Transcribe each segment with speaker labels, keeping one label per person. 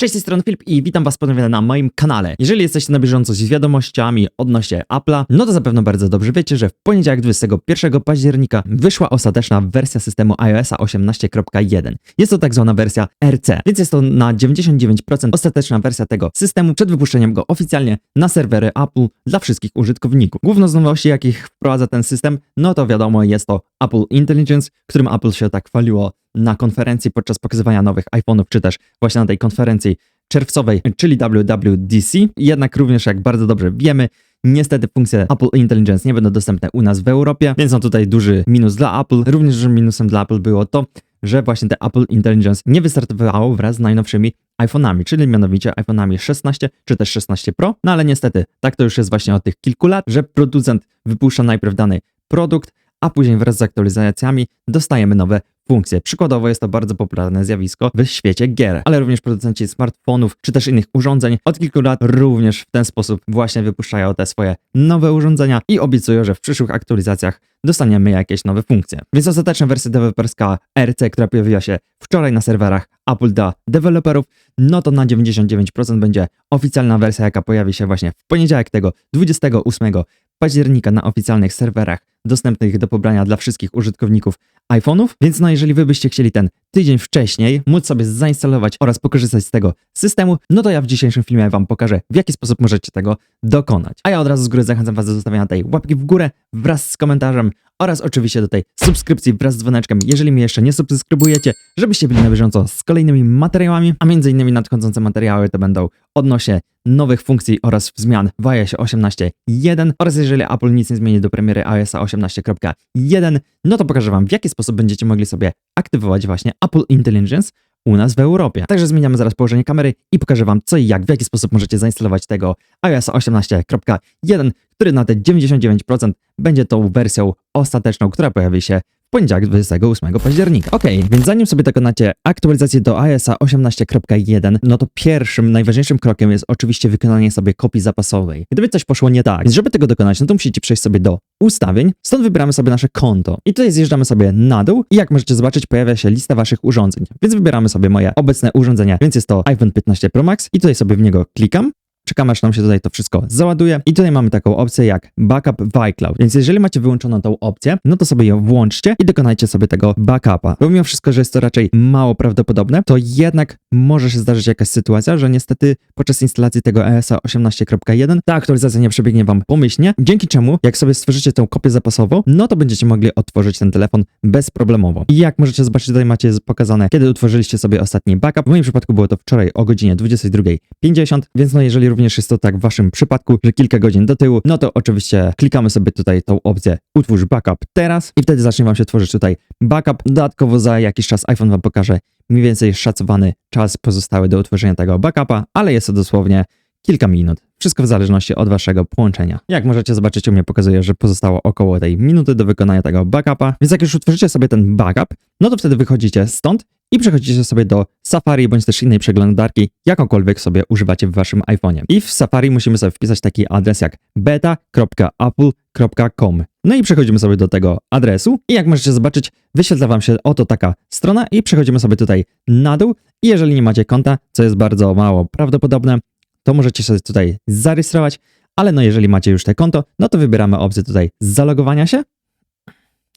Speaker 1: Cześć, z tej strony Filip i witam was ponownie na moim kanale. Jeżeli jesteście na bieżąco z wiadomościami odnośnie Apple'a, no to zapewne bardzo dobrze wiecie, że w poniedziałek 21 października wyszła ostateczna wersja systemu iOS 18.1. Jest to tak zwana wersja RC, więc jest to na 99% ostateczna wersja tego systemu przed wypuszczeniem go oficjalnie na serwery Apple dla wszystkich użytkowników. Główną z nowości, jakich wprowadza ten system, no to wiadomo jest to Apple Intelligence, którym Apple się tak chwaliło na konferencji podczas pokazywania nowych iPhone'ów, czy też właśnie na tej konferencji czerwcowej, czyli WWDC. Jednak również, jak bardzo dobrze wiemy, niestety funkcje Apple Intelligence nie będą dostępne u nas w Europie, więc są tutaj duży minus dla Apple. Również że minusem dla Apple było to, że właśnie te Apple Intelligence nie wystartowało wraz z najnowszymi iPhone'ami, czyli mianowicie iPhone'ami 16 czy też 16 Pro. No ale niestety, tak to już jest właśnie od tych kilku lat, że producent wypuszcza najpierw dany produkt, a później wraz z aktualizacjami dostajemy nowe funkcje. Przykładowo jest to bardzo popularne zjawisko w świecie gier, ale również producenci smartfonów czy też innych urządzeń od kilku lat również w ten sposób właśnie wypuszczają te swoje nowe urządzenia i obiecują, że w przyszłych aktualizacjach dostaniemy jakieś nowe funkcje. Więc ostateczna wersja deweloperska RC, która pojawiła się wczoraj na serwerach Apple dla deweloperów, no to na 99% będzie oficjalna wersja, jaka pojawi się właśnie w poniedziałek tego 28 października na oficjalnych serwerach dostępnych do pobrania dla wszystkich użytkowników iPhone'ów. Więc no jeżeli wy byście chcieli ten tydzień wcześniej móc sobie zainstalować oraz pokorzystać z tego systemu, no to ja w dzisiejszym filmie wam pokażę, w jaki sposób możecie tego dokonać. A ja od razu z góry zachęcam was do zostawienia tej łapki w górę wraz z komentarzem oraz oczywiście do tej subskrypcji wraz z dzwoneczkiem, jeżeli mnie jeszcze nie subskrybujecie, żebyście byli na bieżąco z kolejnymi materiałami, a między innymi nadchodzące materiały to będą odnośnie nowych funkcji oraz zmian w iOS 18.1 oraz jeżeli Apple nic nie zmieni do premiery iOS 18.1, no to pokażę wam w jaki sposób będziecie mogli sobie aktywować właśnie Apple Intelligence u nas w Europie. Także zmieniamy zaraz położenie kamery i pokażę wam co i jak, w jaki sposób możecie zainstalować tego iOS 18.1, który na te 99% będzie tą wersją ostateczną, która pojawi się w poniedziałek 28 października. Ok, więc zanim sobie dokonacie aktualizacji do iOS 18.1, no to pierwszym, najważniejszym krokiem jest oczywiście wykonanie sobie kopii zapasowej. Gdyby coś poszło nie tak, więc żeby tego dokonać, no to musicie przejść sobie do ustawień, stąd wybieramy sobie nasze konto i tutaj zjeżdżamy sobie na dół i jak możecie zobaczyć pojawia się lista waszych urządzeń, więc wybieramy sobie moje obecne urządzenie, więc jest to iPhone 15 Pro Max i tutaj sobie w niego klikam Czekamy, aż nam się tutaj to wszystko załaduje. I tutaj mamy taką opcję jak backup w iCloud. Więc jeżeli macie wyłączoną tą opcję, no to sobie ją włączcie i dokonajcie sobie tego backupa. Bo mimo wszystko, że jest to raczej mało prawdopodobne, to jednak może się zdarzyć jakaś sytuacja, że niestety podczas instalacji tego ESA 18.1 ta aktualizacja nie przebiegnie wam pomyślnie, dzięki czemu jak sobie stworzycie tą kopię zapasową, no to będziecie mogli otworzyć ten telefon bezproblemowo. I jak możecie zobaczyć, tutaj macie pokazane, kiedy utworzyliście sobie ostatni backup. W moim przypadku było to wczoraj o godzinie 22.50, więc no jeżeli również jest to tak w waszym przypadku, że kilka godzin do tyłu, no to oczywiście klikamy sobie tutaj tą opcję utwórz backup teraz i wtedy zacznie wam się tworzyć tutaj backup. Dodatkowo za jakiś czas iPhone wam pokaże mniej więcej szacowany czas pozostały do utworzenia tego backupa, ale jest to dosłownie kilka minut. Wszystko w zależności od waszego połączenia. Jak możecie zobaczyć, u mnie pokazuje, że pozostało około tej minuty do wykonania tego backupa. Więc jak już utworzycie sobie ten backup, no to wtedy wychodzicie stąd i przechodzicie sobie do Safari bądź też innej przeglądarki, jakąkolwiek sobie używacie w waszym iPhone'ie. I w Safari musimy sobie wpisać taki adres jak beta.apple.com. No i przechodzimy sobie do tego adresu i jak możecie zobaczyć, wyświetla wam się oto taka strona i przechodzimy sobie tutaj na dół i jeżeli nie macie konta, co jest bardzo mało prawdopodobne, to możecie sobie tutaj zarejestrować, ale no jeżeli macie już te konto, no to wybieramy opcję tutaj zalogowania się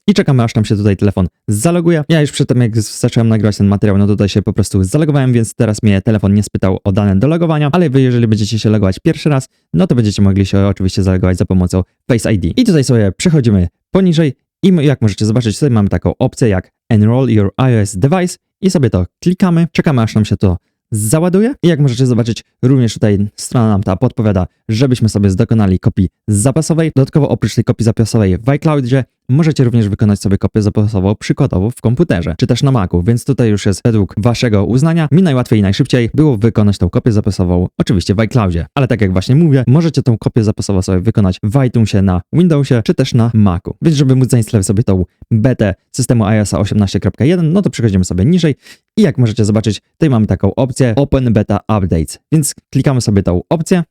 Speaker 1: i czekamy, aż nam się tutaj telefon zaloguje. Ja już przedtem, jak zacząłem nagrywać ten materiał, no tutaj się po prostu zalogowałem, więc teraz mnie telefon nie spytał o dane do logowania, ale wy, jeżeli będziecie się logować pierwszy raz, no to będziecie mogli się oczywiście zalogować za pomocą Face ID. I tutaj sobie przechodzimy poniżej i jak możecie zobaczyć, tutaj mamy taką opcję jak Enroll Your iOS Device i sobie to klikamy, czekamy, aż nam się to załaduje. I jak możecie zobaczyć, również tutaj strona nam ta podpowiada, żebyśmy sobie dokonali kopii zapasowej. Dodatkowo oprócz tej kopii zapasowej w iCloudzie możecie również wykonać sobie kopię zapasową przykładowo w komputerze, czy też na Macu, więc tutaj już jest według waszego uznania. Mi najłatwiej i najszybciej było wykonać tą kopię zapasową oczywiście w iCloudzie, ale tak jak właśnie mówię, możecie tą kopię zapasową sobie wykonać w iTunesie na Windowsie, czy też na Macu. Więc żeby móc zainstalować sobie tą betę systemu iOS 18.1, no to przechodzimy sobie niżej i jak możecie zobaczyć, tutaj mamy taką opcję Open Beta Updates, więc klikamy sobie tą opcję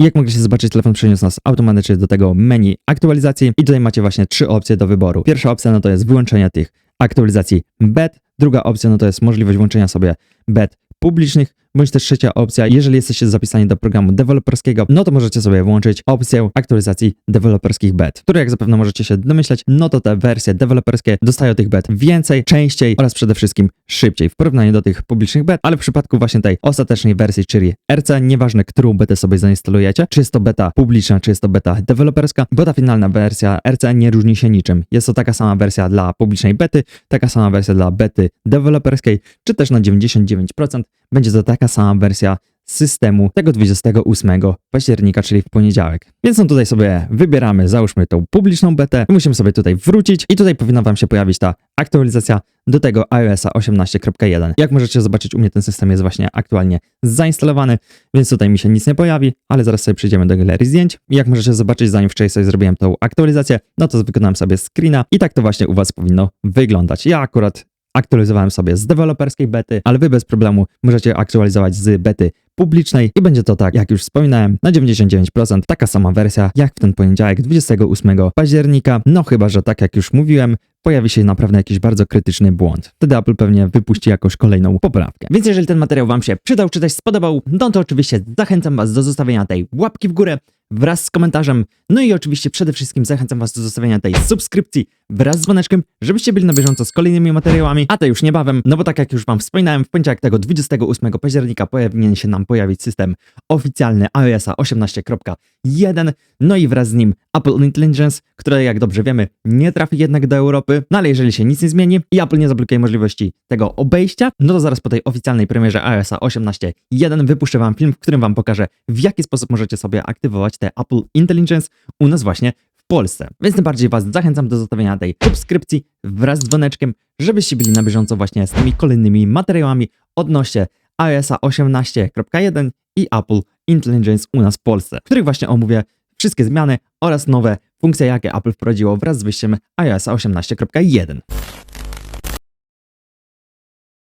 Speaker 1: I jak mogliście zobaczyć, telefon przeniósł nas automatycznie do tego menu aktualizacji i tutaj macie właśnie trzy opcje do wyboru. Pierwsza opcja no to jest wyłączenie tych aktualizacji BET. Druga opcja no to jest możliwość włączenia sobie BET publicznych, bądź też trzecia opcja, jeżeli jesteście zapisani do programu deweloperskiego, no to możecie sobie włączyć opcję aktualizacji deweloperskich bet, które jak zapewne możecie się domyśleć, no to te wersje deweloperskie dostają tych bet więcej, częściej oraz przede wszystkim szybciej w porównaniu do tych publicznych bet, ale w przypadku właśnie tej ostatecznej wersji, czyli RC, nieważne którą betę sobie zainstalujecie, czy jest to beta publiczna, czy jest to beta deweloperska, bo ta finalna wersja RC nie różni się niczym. Jest to taka sama wersja dla publicznej bety, taka sama wersja dla bety deweloperskiej, czy też na 99% będzie to taka sama wersja systemu tego 28 października, czyli w poniedziałek. Więc no tutaj sobie wybieramy, załóżmy tą publiczną betę musimy sobie tutaj wrócić i tutaj powinna wam się pojawić ta aktualizacja do tego iOS 18.1. Jak możecie zobaczyć, u mnie ten system jest właśnie aktualnie zainstalowany, więc tutaj mi się nic nie pojawi, ale zaraz sobie przejdziemy do galerii zdjęć. Jak możecie zobaczyć, zanim wcześniej sobie zrobiłem tą aktualizację, no to wykonałem sobie screena i tak to właśnie u was powinno wyglądać. Ja akurat aktualizowałem sobie z deweloperskiej bety, ale wy bez problemu możecie aktualizować z bety publicznej i będzie to tak, jak już wspominałem, na 99% taka sama wersja jak w ten poniedziałek 28 października, no chyba, że tak jak już mówiłem, pojawi się naprawdę jakiś bardzo krytyczny błąd. Wtedy Apple pewnie wypuści jakąś kolejną poprawkę. Więc jeżeli ten materiał wam się przydał, czy też spodobał, no to oczywiście zachęcam was do zostawienia tej łapki w górę wraz z komentarzem, no i oczywiście przede wszystkim zachęcam was do zostawienia tej subskrypcji wraz z dzwoneczkiem, żebyście byli na bieżąco z kolejnymi materiałami, a to już niebawem, no bo tak jak już wam wspominałem, w poniedziałek tego 28 października powinien się nam pojawić system oficjalny iOS 18.1, no i wraz z nim Apple Intelligence, które jak dobrze wiemy nie trafi jednak do Europy, no ale jeżeli się nic nie zmieni i Apple nie zablokuje możliwości tego obejścia, no to zaraz po tej oficjalnej premierze iOS 18.1 wypuszczę wam film, w którym wam pokażę w jaki sposób możecie sobie aktywować Apple Intelligence u nas właśnie w Polsce. Więc tym bardziej Was zachęcam do zostawienia tej subskrypcji wraz z dzwoneczkiem, żebyście byli na bieżąco właśnie z tymi kolejnymi materiałami odnośnie iOS 18.1 i Apple Intelligence u nas w Polsce, w których właśnie omówię wszystkie zmiany oraz nowe funkcje, jakie Apple wprowadziło wraz z wyjściem iOS 18.1.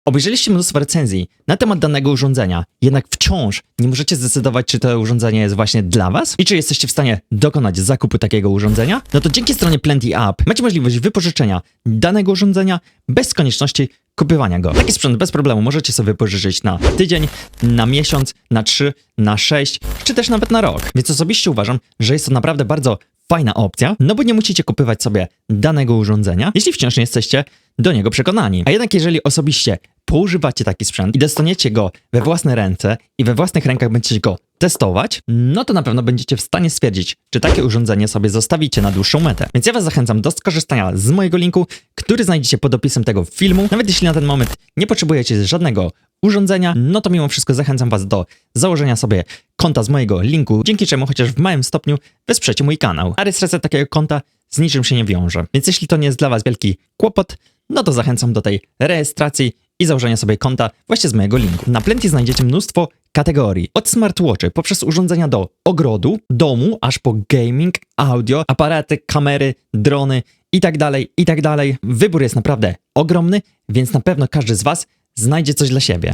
Speaker 1: Obejrzeliście mnóstwo recenzji na temat danego urządzenia, jednak wciąż nie możecie zdecydować, czy to urządzenie jest właśnie dla Was i czy jesteście w stanie dokonać zakupu takiego urządzenia? No to dzięki stronie Plenty App macie możliwość wypożyczenia danego urządzenia bez konieczności kupywania go. Taki sprzęt bez problemu możecie sobie pożyczyć na tydzień, na miesiąc, na trzy, na sześć, czy też nawet na rok. Więc osobiście uważam, że jest to naprawdę bardzo fajna opcja, no bo nie musicie kupywać sobie danego urządzenia, jeśli wciąż nie jesteście do niego przekonani. A jednak jeżeli osobiście poużywacie taki sprzęt i dostaniecie go we własne ręce i we własnych rękach będziecie go testować, no to na pewno będziecie w stanie stwierdzić, czy takie urządzenie sobie zostawicie na dłuższą metę. Więc ja Was zachęcam do skorzystania z mojego linku, który znajdziecie pod opisem tego filmu. Nawet jeśli na ten moment nie potrzebujecie żadnego urządzenia, no to mimo wszystko zachęcam Was do założenia sobie konta z mojego linku, dzięki czemu chociaż w małym stopniu wesprzecie mój kanał. A rejestracja takiego konta z niczym się nie wiąże. Więc jeśli to nie jest dla Was wielki kłopot, no to zachęcam do tej rejestracji i założenia sobie konta właśnie z mojego linku. Na Plenty znajdziecie mnóstwo kategorii. Od smartwatchy, poprzez urządzenia do ogrodu, domu, aż po gaming, audio, aparaty, kamery, drony i tak dalej, i tak. Wybór jest naprawdę ogromny, więc na pewno każdy z Was znajdzie coś dla siebie.